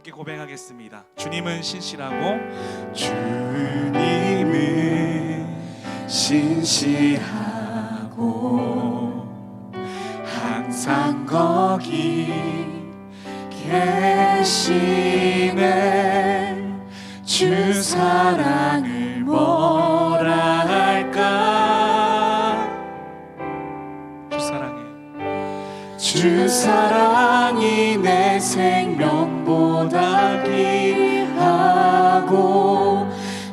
함께 고백하겠습니다. 주님은 신실하고 주님은 신실하 주 사랑이 내 생명보다 귀하고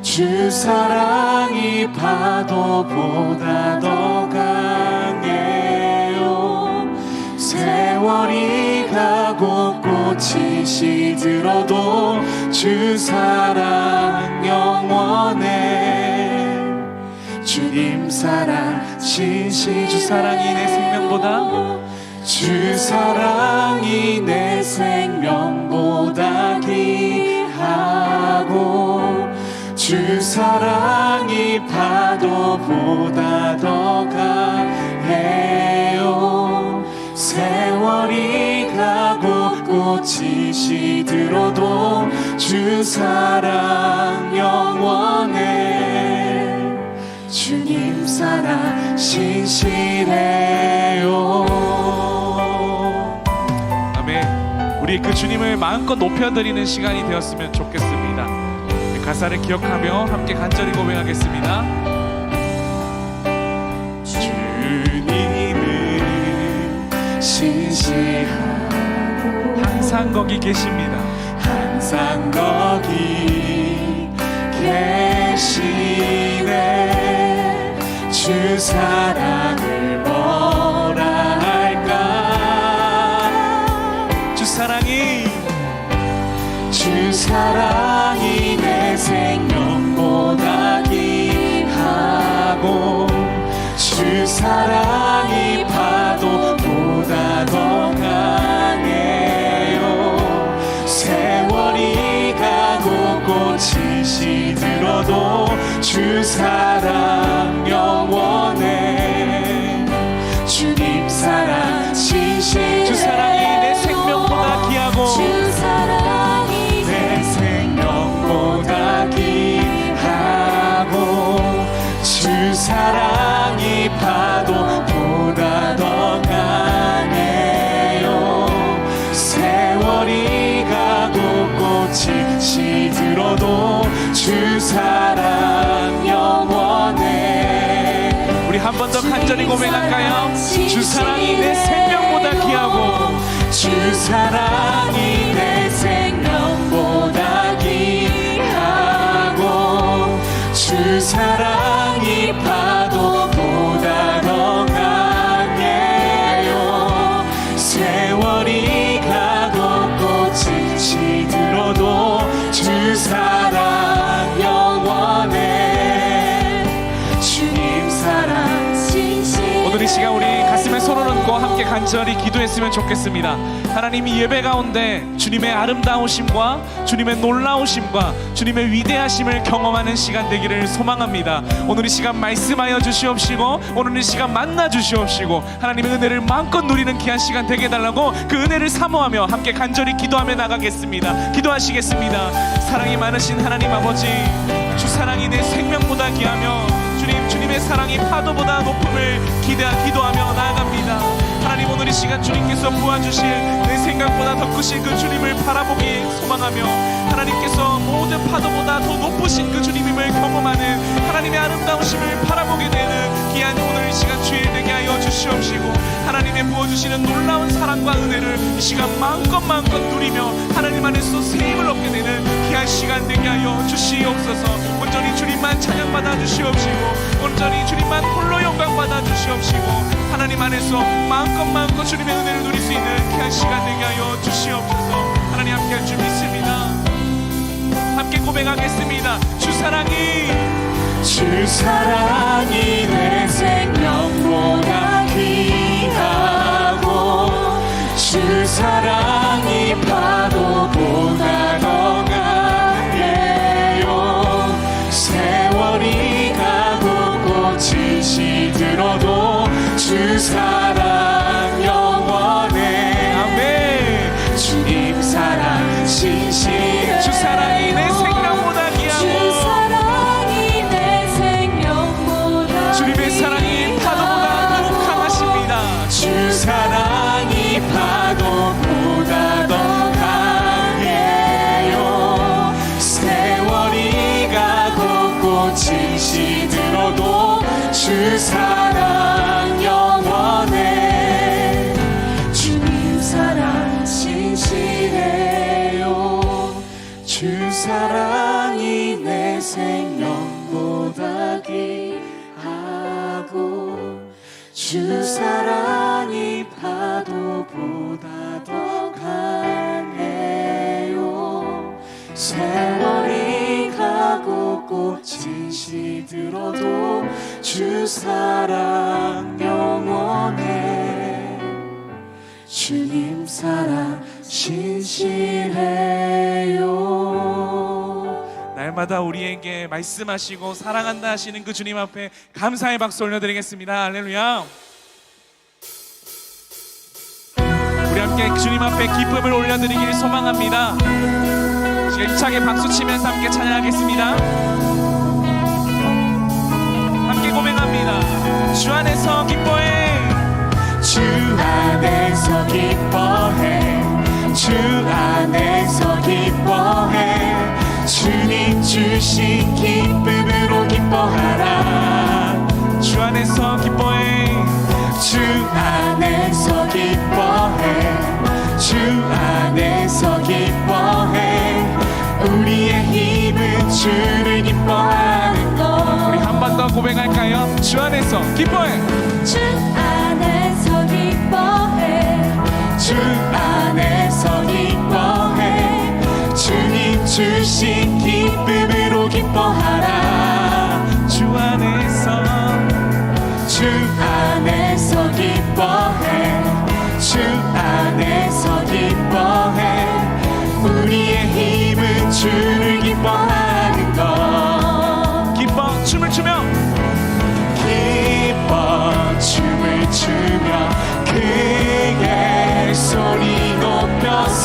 주 사랑이 파도보다 더 강해요. 세월이 가고 꽃이 시들어도 주 사랑 영원해. 주님 사랑 신실 주 사랑이 내 생명보다 주 사랑이 내 생명보다 귀하고 주 사랑이 파도보다 더 강해요. 세월이 가고 꽃이 시들어도 주 사랑 영원해. 주님 사랑 신실해요 우리 그 주님을 마음껏 높여드리는 시간이 되었으면 좋겠습니다. 이 가사를 기억하며 함께 간절히 고백하겠습니다. 신실하고 항상 거기 계십니다. 항상 거기 계시네 주사 주 사랑 주 사랑 영원해. 우리 한 번 더 간절히 고백할까요? 주 사랑이 내 생명보다 귀하고. 주 사랑이 시간 우리 가슴에 손을 얹고 함께 간절히 기도했으면 좋겠습니다. 하나님 이 예배 가운데 주님의 아름다우심과 주님의 놀라우심과 주님의 위대하심을 경험하는 시간 되기를 소망합니다. 오늘 이 시간 말씀하여 주시옵시고 오늘 이 시간 만나 주시옵시고 하나님의 은혜를 마음껏 누리는 귀한 시간 되게 해달라고 그 은혜를 사모하며 함께 간절히 기도하며 나가겠습니다. 기도하시겠습니다. 사랑이 많으신 하나님 아버지 주 사랑이 내 생명보다 귀하며 주님의 사랑이 파도보다 높음을 기대하 기도하며 나아갑니다. 하나님 오늘 이 시간 주님께서 부어주실 내 생각보다 더 크신 그 주님을 바라보기 소망하며 하나님께서 모든 파도보다 더 높으신 그 주님임을 경험하는 하나님의 아름다우심을 바라보게 되는 귀한 오늘 이 시간 주일 되게 하여 주시옵시고 하나님의 부어주시는 놀라운 사랑과 은혜를 이 시간 마음껏 마음껏 누리며 하나님 안에서 새 힘을 얻게 되는 귀한 시간 되게 하여 주시옵소서. 온전히 주님만 찬양받아 주시옵시고 온전히 주님만 홀로 영광 받아 주시옵시고 하나님 안에서 마음껏 마음껏 주님의 은혜를 누릴 수 있는 귀한 시간 되게 하여 주시옵소서. 하나님 함께 할 줄 믿습니다. 함께 고백하겠습니다. 주 사랑이 주 사랑이 내 생명보다 귀하고 주 사랑이 파도보다 더 강해요. 세월이 가고 꽃이 시들어도 주 사랑 세월이 가고 꽃이 시들어도 주 사랑 영원해 주님 사랑 신실해요 날마다 우리에게 말씀하시고 사랑한다 하시는 그 주님 앞에 감사의 박수 올려드리겠습니다. 할렐루야. 우리 함께 주님 앞에 기쁨을 올려드리길 소망합니다. 힘차게 박수 치면서 함께 찬양하겠습니다. 함께 고백합니다. 주 안에서 기뻐해. 주 안에서 기뻐해 주 안에서 기뻐해 주님 주신 기쁨으로 기뻐하라 주 안에서 기뻐해. 주 안에서 기뻐해 주 안에서 기뻐해 우리의 힘은 주를 기뻐하는 것 우리 한 번 더 고백할까요? 주 안에서 기뻐해. 주 안에서 기뻐해 주 안에서 기뻐해 주님 주신 기쁨으로 기뻐하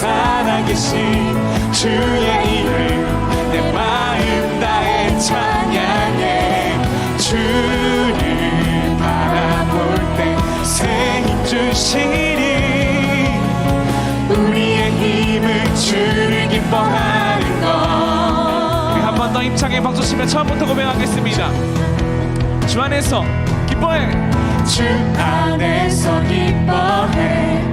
살아계신 주의 이름 내 마음 다해 찬양해. 주를 바라볼 때 새 힘 주시니 우리의 힘을 주를 기뻐하는 것. 우리 한번 더 힘차게 박수 치며 처음부터 고백하겠습니다. 주 안에서 기뻐해. 주 안에서 기뻐해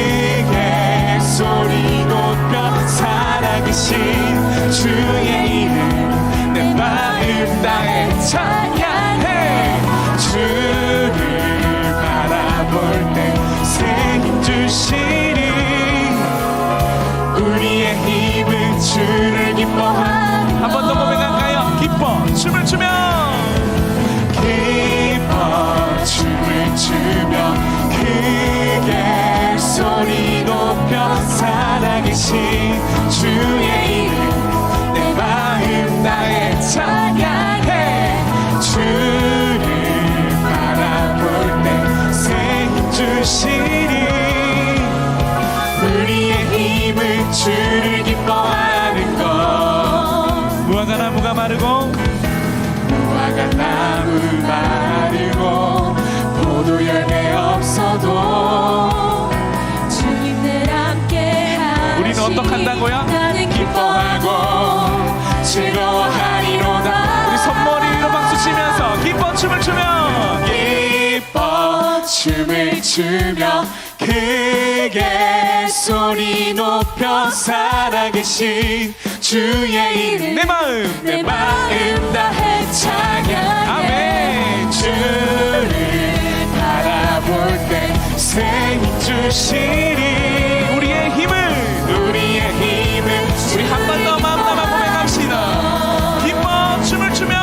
나무가 마르고 무화과 나무 마르고 포도 열매 없어도 주님 늘 함께 우리는 어떡한다고요? 나는 기뻐하고 즐거워하리로다 우리 손머리로 박수 치면서 기뻐 춤을 추며 기뻐 춤을 추며 크게 소리 높여 살아계신 주의 이름 내 마음 내 마음. 다해 찬양 아멘. 주를 바라볼 때새힘 주시니 우리의 힘을 우리의 힘은 우리 한 번 더 마음 담아 고백합시다. 기뻐 춤을 추며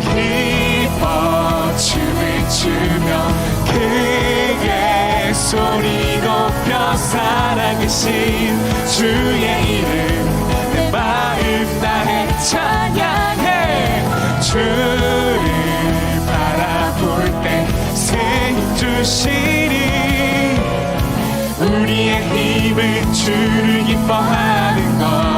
기뻐 춤을 추며 크게 소리 높여 살아계신 주의 찬양해. 주를 바라볼 때 주시니 우리의 힘은 주를 기뻐하는 것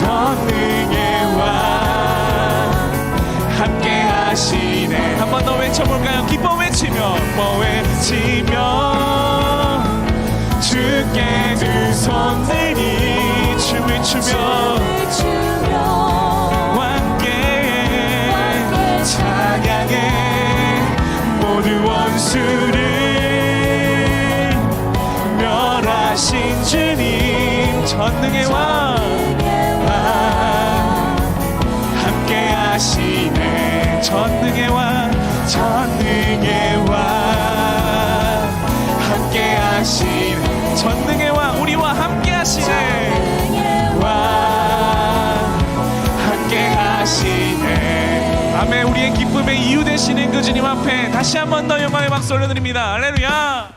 전능의 왕. 함께 하시네. 한 번 더 외쳐볼까요? 기뻐 외치며 기뻐 외치며. 주께 두 손들이 춤을 추며. 함께. 찬양해. 모두 원수를 멸하신 주님 전능의 왕 전능의 왕 함께 하시네 전능의 왕 우리와 함께 하시네 왕 함께 하시네. 아멘. 우리의 기쁨의 이유 되시는 그 주님 앞에 다시 한 번 더 영광의 박수 올려드립니다. 할렐루야.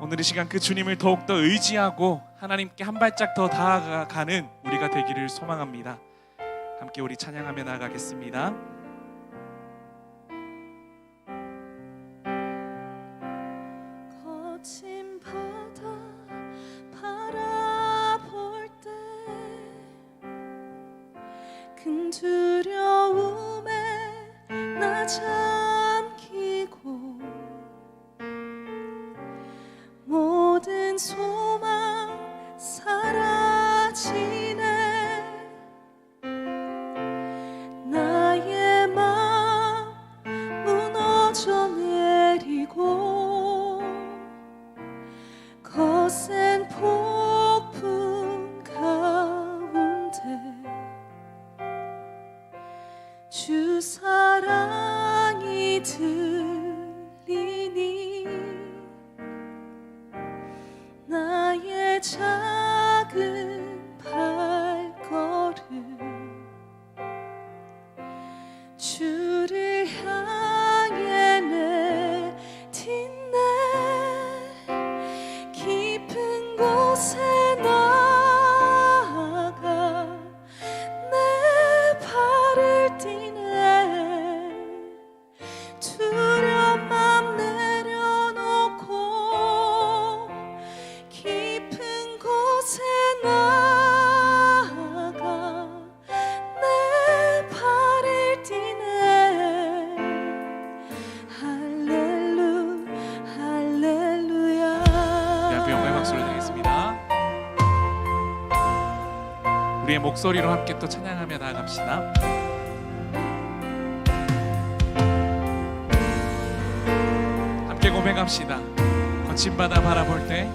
오늘 이 시간 그 주님을 더욱더 의지하고 하나님께 한 발짝 더 다가가는 우리가 되기를 소망합니다. 함께 우리 찬양하며 나아가겠습니다. 두려움에 나잠 거센 폭 목소리로 함께 또 찬양하며 나아갑시다. 고백합시다. 거친 바다 바라볼 때.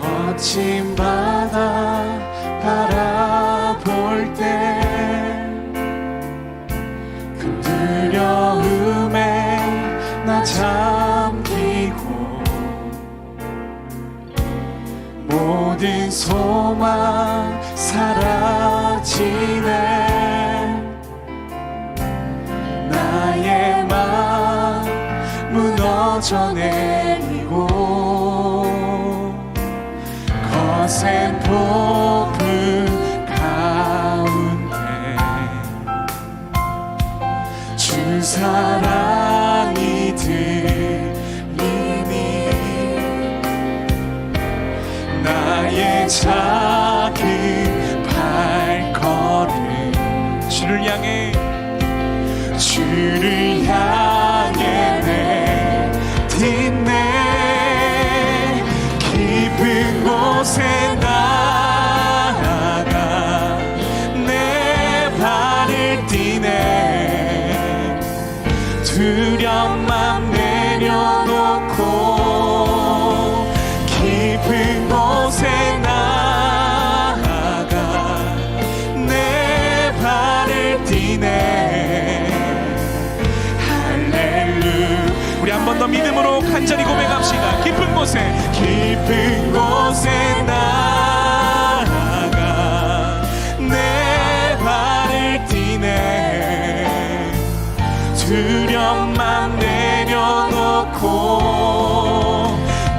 거친 바다 바라볼 때큰 두려움에 나 잠기고 모든 소망 사라지네 나의 마음 무너져 내리고 거센 폭 곳에 깊은 곳에 나아가 내 발을 띠네. 두려움만 내려놓고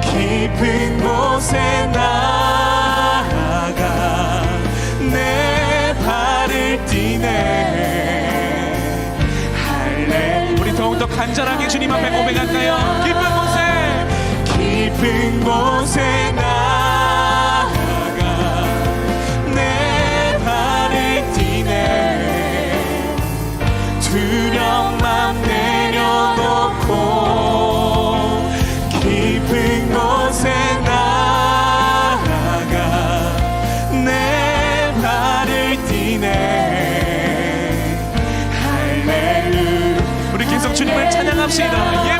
깊은 곳에 나아가 내 발을 띠네. 할렐루야. 우리 더욱더 간절하게 주님 앞에 고백할까요? 곳에 깊은 곳에 나아가 내 발을 띠네 두려움만 내려놓고 깊은 곳에 나아가 내 발을 띠네 할렐루야 우리 계속 주님을 찬양합시다. 예배합니다.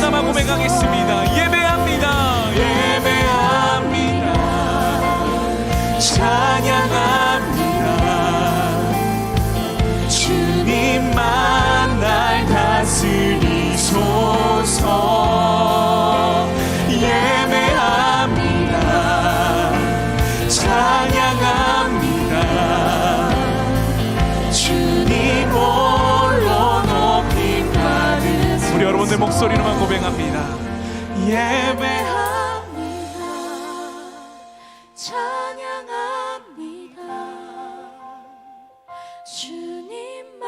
담아 고백하겠습니다. 목소리로만 고백합니다. 예배 예배합니다. 찬양합니다. 주님만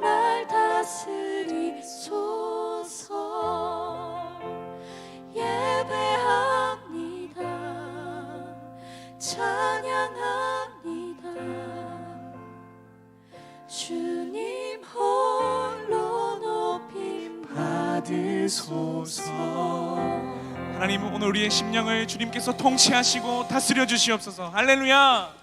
날 다스리소서. 예배합니다. 찬양합니다. 주님 높임 받으소서 하나님 오늘 우리의 심령을 주님께서 통치하시고 다스려 주시옵소서. 할렐루야.